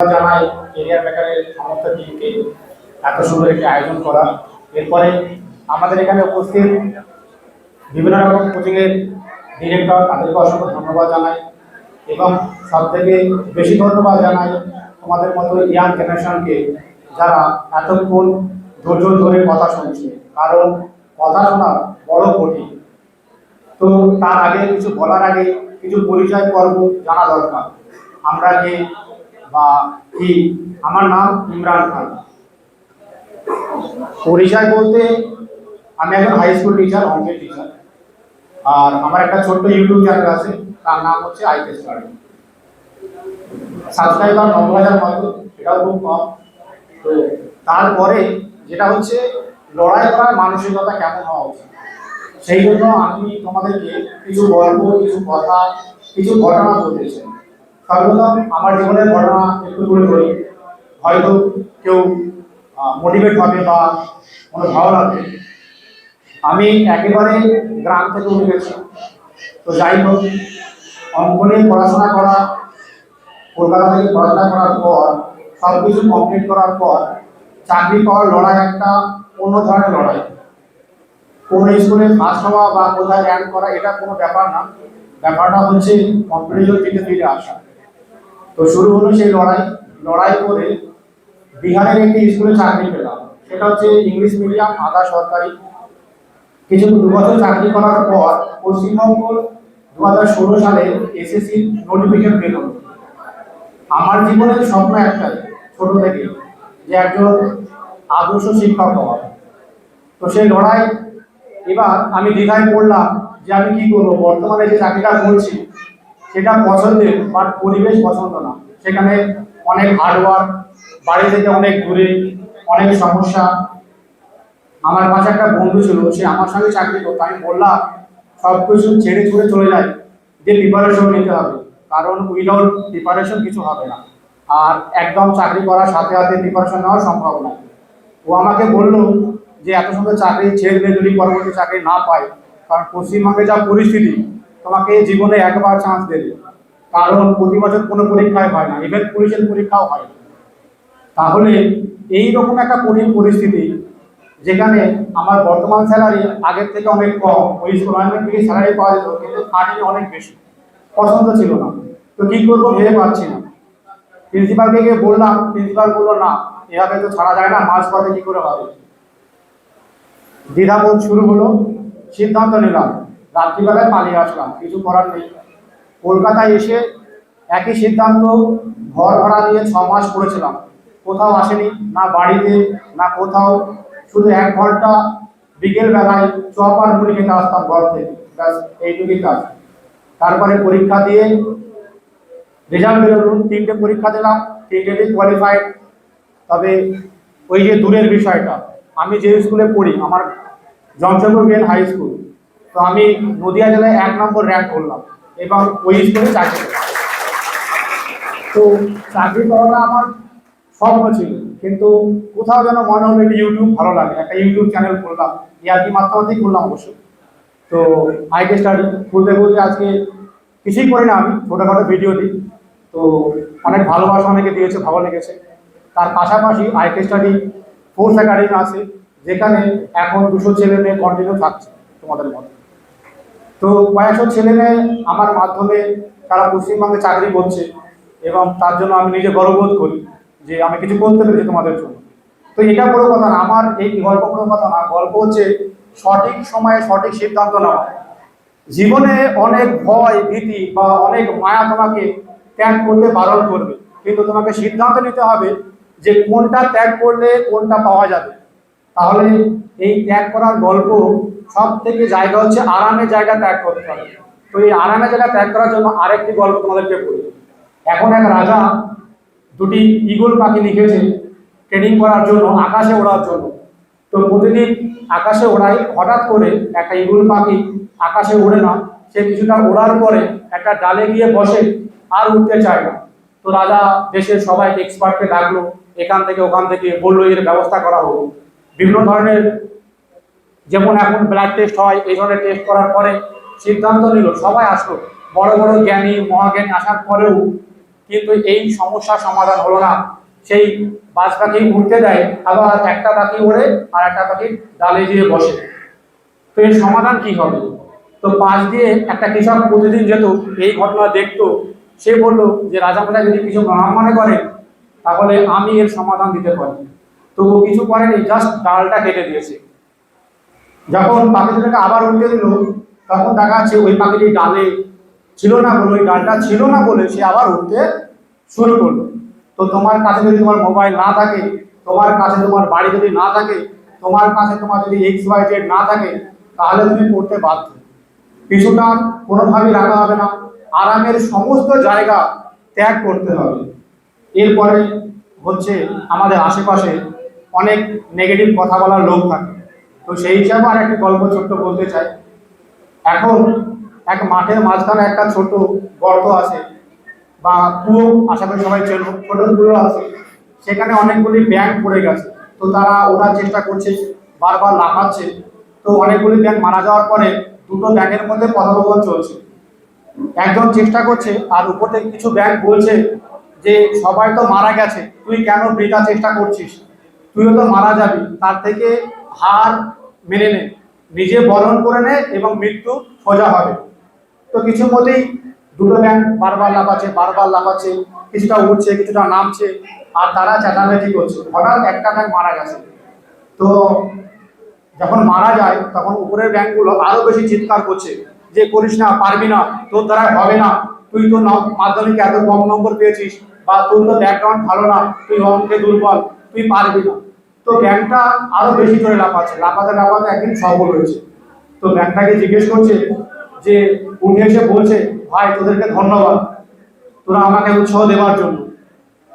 জানাই এরিয়া বেকারের সমস্ত টিমকে এত সুন্দর একটি আয়োজন করা। এরপরে আমাদের এখানে উপস্থিত বিভিন্ন রকম কোচিংয়ের ডিরেক্টর তাদেরকে অসংখ্য ধন্যবাদ জানাই। এবং সব থেকে বেশি ধন্যবাদ জানাই তোমাদের মতো ইয়াং জেনারেশনকে যারা এতক্ষণ ধৈর্য ধরে কথা শুনছে। কারণ কথা শোনা বড় কঠিন। তো তার আগে কিছু বলার আগে কিছু পরিচয় পর্ব জানা দরকার। আমরা যে বা কি? আমার নাম ইমরান খান। পরিচয় বলতে আমি একজন হাই স্কুল টিচার অঙ্কের টিচার আর আমার একটা ছোট্ট ইউটিউব চ্যানেল আছে, তার নাম হচ্ছে আইকে স্টাডি সাবস্ক্রাইবার নব্বই হাজার মতো এটাও খুব কম। তো তারপরে যেটা হচ্ছে, লড়াই করার মানসিকতা কেমন হওয়া উচিত? সেই জন্য আমি তোমাদেরকে কিছু গল্প, কিছু কথা, কিছু ঘটনা বলতে চাই। সর্বপ্রথম আমার জীবনের ঘটনা একটু তুলে ধরি হয়তো কেউ মোটিভেট হবে বা কোনো ভালো লাগবে আমি একেবারে গ্রাম থেকে উঠে গেছি। তো যাই হোক, অঙ্কনে পড়াশোনা করা, কলকাতা থেকে পড়াশোনা করার পর সব কিছু কমপ্লিট করার পর, চাকরি পাওয়ার লড়াই একটা অন্য ধরনের লড়াই। কোনো স্কুলে ফার্স্ট হওয়া বা কোথায় র্যাঙ্ক করা, এটা কোনো ব্যাপার না। ব্যাপারটা হচ্ছে কম্পিটিশন থেকে ফিরে আসা। তো শুরু হলো সেই লড়াই লড়াই করে বিহারের একটি স্কুলে চাকরি পেলাম। সেটা হচ্ছে ইংলিশ মিডিয়াম, আধা সরকারি। কিছু দু বছর চাকরি করার পর পশ্চিমবঙ্গ দু হাজার ষোলো সালে এসএসসি নোটিফিকেশন পেল আমার জীবনের স্বপ্ন একটাই, ছোট থেকে, যে একজন আদর্শ শিক্ষক হওয়া। তো সেই লড়াই, এবার আমি দ্বিধায় পড়লাম যে আমি কি করব? বর্তমানে যে চাকরিটা করছি সেটা পছন্দের বাট পরিবেশ পছন্দ না। সেখানে অনেক হার্ডওয়ার্ক বাড়ি থেকে অনেক দূরে, অনেক সমস্যা। আমার পাশে একটা বন্ধু ছিল, সে আমার সঙ্গে চাকরি করতো। আমি বললাম সব কিছু ছেড়ে ছুড়ে চলে যায় যে প্রিপারেশন নিতে হবে। কারণ উইদাউট প্রিপারেশন কিছু হবে না। আর একদম চাকরি করার সাথে সাথে প্রিপারেশন নেওয়া সম্ভব না। ও আমাকে বলল যে, এত সুন্দর চাকরি ছেড়ে যদি পরবর্তী চাকরি না পাই, কারণ পশ্চিমবঙ্গে যা পরিস্থিতি তোমাকে জীবনে একবার চান্স দেবে কারণ প্রতি বছর কোনো পরীক্ষায় হয় না ইভেন পুলিশের পরীক্ষাও হয় তাহলে এই রকম একটা কঠিন পরিস্থিতি, যেখানে আমার বর্তমান স্যালারি আগের থেকে অনেক কম ওই গভর্নমেন্ট থেকে স্যালারি পাওয়া যেত, কিন্তু খাটিনি অনেক বেশি। পছন্দ ছিল না। তো কি করব ভেবে পাচ্ছি না। প্রিন্সিপালকে গিয়ে বললাম প্রিন্সিপাল বলল, না, এভাবে তো ছাড়া যায় না মাঝ পথে কী করে হবে? দ্বিধাবোধ শুরু হলো, সিদ্ধান্ত নিলাম। রাত্রিবেলায় পালিয়ে আসলাম, কিছু করার নেই। কলকাতায় এসে একই সিদ্ধান্ত, ঘর ভাড়া নিয়ে ছ মাস পড়েছিলাম। কোথাও আসেনি, না বাড়িতে, না কোথাও। শুধু এক ঘণ্টা বিকেল বেলায় চপ আর মুড়ি খেতে আসতাম ঘর থেকে। ব্যাস, এইটুকুই কাজ। তারপরে পরীক্ষা দিয়ে রেজাল্ট বেরোলো, তিনটে পরীক্ষা দিলাম তিনটেতেই কোয়ালিফাইড তবে ওই যে দূরের বিষয়টা, আমি যে স্কুলে পড়ি, আমার জনচন্দ্র বিএন হাই স্কুল তো আমি নদিয়া জেলায় এক নম্বর র্যাঙ্ক করলাম। এবং ওই স্কুলে চাকরি তো চাকরি পাওয়াটা আমার স্বপ্ন ছিল, কিন্তু কোথাও যেন মনে হলো একটা ইউটিউব ভালো লাগে একটা ইউটিউব চ্যানেল খুললাম ইয়ার্কি মাধ্যমেই খুললাম অবশ্য। তো আইকে স্টাডি খুলতে খুলতে আজকে কিছুই করি না আমি, ছোটোখাটো ভিডিও দিই। তো অনেক ভালোবাসা অনেকে দিয়েছে, ভালো লেগেছে। তার পাশাপাশি আইকে স্টাডি ফোর্স একাডেমি আছে, যেখানে এখন দুশো ছেলে মেয়ে কন্টিনিউ থাকছে তোমাদের মতো তো কয়েকশো ছেলে মেয়ে আমার মাধ্যমে তারা পশ্চিমবঙ্গে চাকরি করছে এবং তার জন্য আমি নিজে গর্ববোধ করি যে আমি কিছু করতে পেরেছি তোমাদের জন্য। তো এটা বড় কথা না, আমার এই গল্প বড় কথা না, গল্প হচ্ছে সঠিক সময়ে সঠিক সিদ্ধান্ত নেওয়া। জীবনে অনেক ভয়, ভীতি বা অনেক মায়া তোমাকে ত্যাগ করতে বারণ করবে। কিন্তু তোমাকে সিদ্ধান্ত নিতে হবে যে কোনটা ত্যাগ করলে কোনটা পাওয়া যাবে। তাহলে এই ত্যাগ করার গল্প সব থেকে জায়গা হচ্ছে আরামের জায়গা ত্যাগ করতে হবে। তো এই আরামের জায়গা ত্যাগ করার জন্য আরেকটি গল্প তোমাদেরকে বলি। এখন এক রাজা দুটি ইগল পাখি লিখেছে ট্রেনিং করার জন্য, আকাশে ওড়ার জন্য। তো প্রতিদিন আকাশে ওড়ায়, হঠাৎ করে একটা ইগল পাখি আকাশে ওড়ে না, সে কিছুটা ওড়ার পরে একটা ডালে গিয়ে বসে আর উঠতে চায় না। তো রাজা দেশের সবাই এক্সপার্টকে ডাকলো, এখান থেকে ওখান থেকে বলল, এর ব্যবস্থা করা হলো বিভিন্ন ধরনের যেমন এখন ব্লাড টেস্ট হয়, এই ধরনের টেস্ট করার পরে সিদ্ধান্ত নিল, সবাই আসলো। বড় বড় জ্ঞানী, মহাজ্ঞানী আসার পরেও কিন্তু এই সমস্যার সমাধান হলো না। সেই বাজ পাখি উঠতে দেয়, আবার একটা পাখি ওড়ে আর একটা পাখি ডালে গিয়ে বসে। তো এর সমাধান কি হবে? তো পাশ দিয়ে একটা কৃষক প্রতিদিন যেত, এই ঘটনা দেখতো। সে বলল যে রাজামশাই যদি কিছু না মনে করে, তাহলে আমি এর সমাধান দিতে পারি। তো কিছু করেনি জাস্ট ডালটা কেটে দিয়েছে। যখন পাখি দুটোকে আবার উঠতে দিল, তখন দেখা যাচ্ছে ওই পাখিটি ডালে ছিল না বলে, ওই ডালটা ছিল না বলে সে আবার উঠতে শুরু করল। তো তোমার কাছে যদি তোমার মোবাইল না থাকে, তোমার কাছে তোমার বাড়ি যদি না থাকে, তোমার কাছে তোমার যদি এক্স ওয়াই জেড না থাকে, তাহলে তুমি পড়তে বাধ্য। পিছুটা কোনোভাবেই রাখা হবে না। আরামের সমস্ত জায়গা ত্যাগ করতে হবে। এরপরে হচ্ছে আমাদের আশেপাশে অনেক নেগেটিভ কথা বলার লোক থাকে। তো সেই হিসাবে আর একটি গল্প ছোট্ট বলতে চাই। এখন এক মাঠের মাঝখানে একটা ছোট গর্ত আছে, বা কুয়ো আশা করি সবাই চেন ছোট কুয়ো আছে। সেখানে অনেকগুলি ব্যাঙ পড়ে গেছে। তো তারা ওঠার চেষ্টা করছে, বারবার লাফাচ্ছে। তো অনেকগুলি ব্যাঙ মারা যাওয়ার পরে দুটো ব্যাঙের মধ্যে কথোপকথন চলছে। একজন চেষ্টা করছে আর উপর থেকে কিছু ব্যাংক বলছে যে, সবাই তো মারা গেছে, তুই কেন বৃথা চেষ্টা করছিস? তুইও তো মারা যাবি। তার থেকে হার মেনে নে। নিজে বরণ করে নে এবং মৃত্যু সোজা হবে। তো কিছু মতেই দুটো ব্যাংক বারবার লাফাচ্ছে বারবার লাফাচ্ছে, কিছুটা উঠছে কিছুটা নামছে, আর তারা চেঁচামেচি করছে। হঠাৎ একটা ব্যাংক মারা গেছে। তো যখন মারা যায়, তখন উপরের ব্যাংকগুলো আরও বেশি চিৎকার করছে যে, করিস না, পারবি না, তোর দ্বারা হবে না। তুই তো মাধ্যমিকে এত কম নম্বর পেয়েছিস বা তোর তো ব্যাকগ্রাউন্ড ভালো না, তুই অঙ্কে দুর্বল, তুই পারবি না। তো ব্যাংকটা আরও বেশি করে লাফাচ্ছে। লাফাতে লাফাতে একদিন সফল হয়েছে। তো ব্যাংকটাকে জিজ্ঞেস করছে যে উঠে এসে বলছে, ভাই, তোদেরকে ধন্যবাদ। তোরা আমাকে উৎসাহ দেওয়ার জন্য।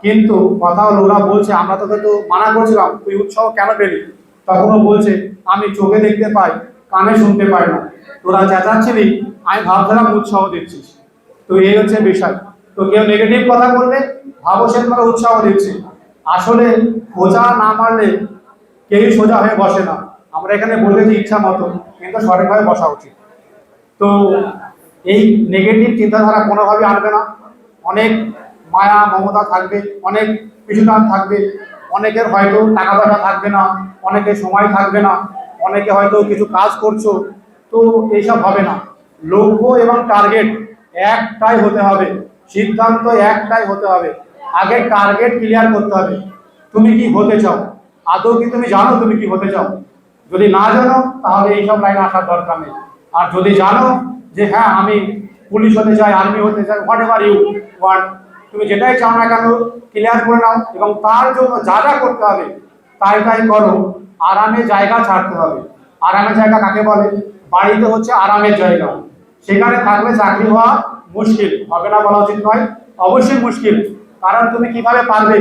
কিন্তু কথা হলো ওরা বলছে, আমরা তোকে তো মানা করছিলাম, তুই উৎসাহ কেন পেলি? তখনও বলছে, আমি চোখে দেখতে পাই, কানে শুনতে পাই না। তোরা চেঁচাচ্ছিলি, আমি ভাবছিলাম উৎসাহ দিচ্ছিস। তো এই হচ্ছে বিষয়। তো কেউ নেগেটিভ কথা বললে, ভাবো সে উৎসাহ দিচ্ছে। আসলে খোঁজা না মারলে কেউই সোজা হয়ে বসে না। আমরা এখানে বলেছি ইচ্ছা মতো, কিন্তু সঠিকভাবে বসা উচিত। তো এই নেগেটিভ চিন্তাধারা কোনোভাবেই আনবে না। অনেক মায়া, মমতা থাকবে, অনেক পিছুটান থাকবে। অনেকের হয়তো টাকা পয়সা থাকবে না অনেকের সময় থাকবে না, অনেকে হয়তো কিছু কাজ করছ। তো এইসব হবে না। লক্ষ্য এবং টার্গেট একটাই হতে হবে, সিদ্ধান্ত একটাই হতে হবে। আগে টার্গেট ক্লিয়ার করতে হবে। তুমি কি হতে চাও? আদৌ কি তুমি জানো তুমি কি হতে চাও? যদি না জানো, তাহলে এইসব লাইনে আসার দরকার নেই। আর যদি জানো যে হ্যাঁ আমি পুলিশ হতে চাই আর্মি হতে চাই হোয়াট এভার ইউ ওয়ান্ট তুমি যেটাই চাও না কেন ক্লিয়ার করে নাও এবং তার জন্য যা যা করতে হবে, তাই তাই করো। আরামে জায়গা ছাড়তে হবে। আরামের জায়গা কাকে বলে? বাড়িতে হচ্ছে আরামের জায়গা। সেখানে থাকলে চাকরি হওয়া মুশকিল। হবে না বলা উচিত নয়। অবশ্যই মুশকিল। কারণ তুমি কীভাবে পারবে?